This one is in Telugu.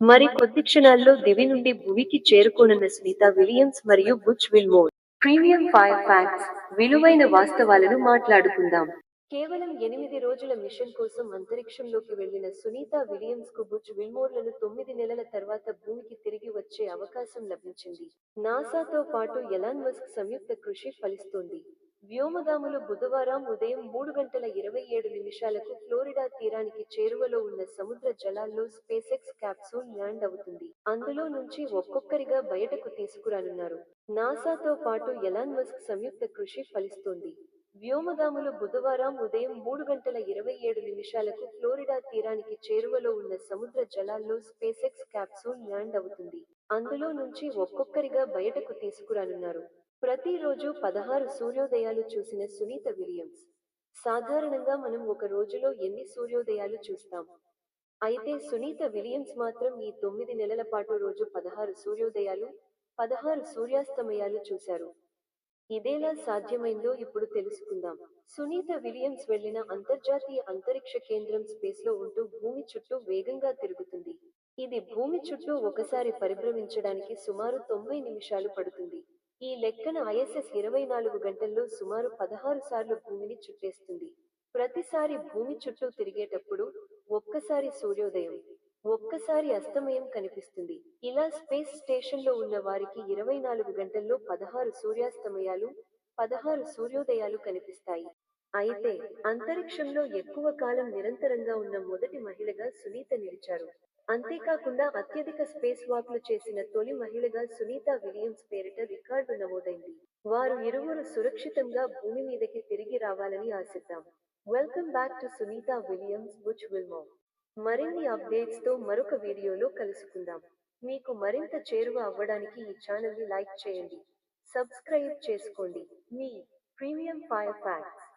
మరి కొద్ది క్షణాల్లో దివి నుండి భూమికి చేరుకోనున్న సునీత విలియమ్స్ మరియు Butch Wilmore premium five facts విలువైన వాస్తవాలను మాట్లాడుకుందాం. కేవలం ఎనిమిది రోజుల మిషన్ కోసం అంతరిక్షంలోకి వెళ్ళిన సునీత విలియమ్స్కు బుచ్ విల్మోర్లను తొమ్మిది నెలల తర్వాత భూమికి తిరిగి వచ్చే అవకాశం లభించింది. నాసాతో పాటు ఎలాన్ మస్క్ సంయుక్త కృషి ఫలిస్తోంది. వ్యోమగాములు బుధవారం ఉదయం మూడు గంటల ఇరవై ఏడు నిమిషాలకు ఫ్లోరిడా తీరానికి చేరువలో ఉన్న సముద్ర జలాల్లో స్పేసెక్స్ క్యాప్సూల్ ల్యాండ్ అవుతుంది. అందులో నుంచి ఒక్కొక్కరిగా బయటకు తీసుకురానున్నారు. నాసాతో పాటు ఎలాన్ మస్క్ సంయుక్త కృషి ఫలిస్తోంది. వ్యోమగాములు బుధవారం ఉదయం మూడు గంటల ఇరవై ఏడు నిమిషాలకు ఫ్లోరిడా తీరానికి చేరువలో ఉన్న సముద్ర జలాల్లో స్పేసెక్స్ క్యాప్సూల్ ల్యాండ్ అవుతుంది. అందులో నుంచి ఒక్కొక్కరిగా బయటకు తీసుకురానున్నారు. ప్రతిరోజు పదహారు సూర్యోదయాలు చూసిన సునీత విలియమ్స్. సాధారణంగా మనం ఒక రోజులో ఎన్ని సూర్యోదయాలు చూస్తాం? అయితే సునీత విలియమ్స్ మాత్రం ఈ తొమ్మిది నెలల పాటు రోజు పదహారు సూర్యోదయాలు పదహారు సూర్యాస్తమయాలు చూశారు. ఇదేలా సాధ్యమైందో ఇప్పుడు తెలుసుకుందాం. సునీత విలియమ్స్ వెళ్ళిన అంతర్జాతీయ అంతరిక్ష కేంద్రం స్పేస్లో ఉంటూ భూమి చుట్టూ వేగంగా తిరుగుతుంది. ఇది భూమి చుట్టూ ఒకసారి పరిభ్రమించడానికి సుమారు తొంభై నిమిషాలు పడుతుంది. ఈ లెక్కన ఐఎస్ఎస్ ఇరవై నాలుగు గంటల్లో సుమారు పదహారు సార్లు భూమిని చుట్టేస్తుంది. ప్రతిసారి భూమి చుట్టూ తిరిగేటప్పుడు ఒక్కసారి సూర్యోదయం ఒక్కసారి అస్తమయం కనిపిస్తుంది. ఇలా స్పేస్ స్టేషన్లో ఉన్న వారికి ఇరవై నాలుగు గంటల్లో పదహారు సూర్యాస్తమయాలు పదహారు సూర్యోదయాలు కనిపిస్తాయి. అయితే అంతరిక్షంలో ఎక్కువ కాలం నిరంతరంగా ఉన్న మొదటి మహిళగా సునీత నిలిచారు. అంతేకాకుండా అత్యధిక స్పేస్ వాక్లు చేసిన తొలి మహిళగా సునీత విలియమ్స్ పేరిట రికార్డు నమోదైంది. వారు ఇరువురు సురక్షితంగా భూమి మీదకి తిరిగి రావాలని ఆశిద్దాం. Welcome back to Sunita Williams Butch Wilmore. మరిన్ని అప్డేట్స్తో మరొక వీడియోలో కలుసుకుందాం. మీకు మరింత చేరువ అవ్వడానికి ఈ ఛానల్ని లైక్ చేయండి. సబ్స్క్రైబ్ చేసుకోండి. మీ ప్రీమియం ఫైర్ ఫ్యాక్ట్స్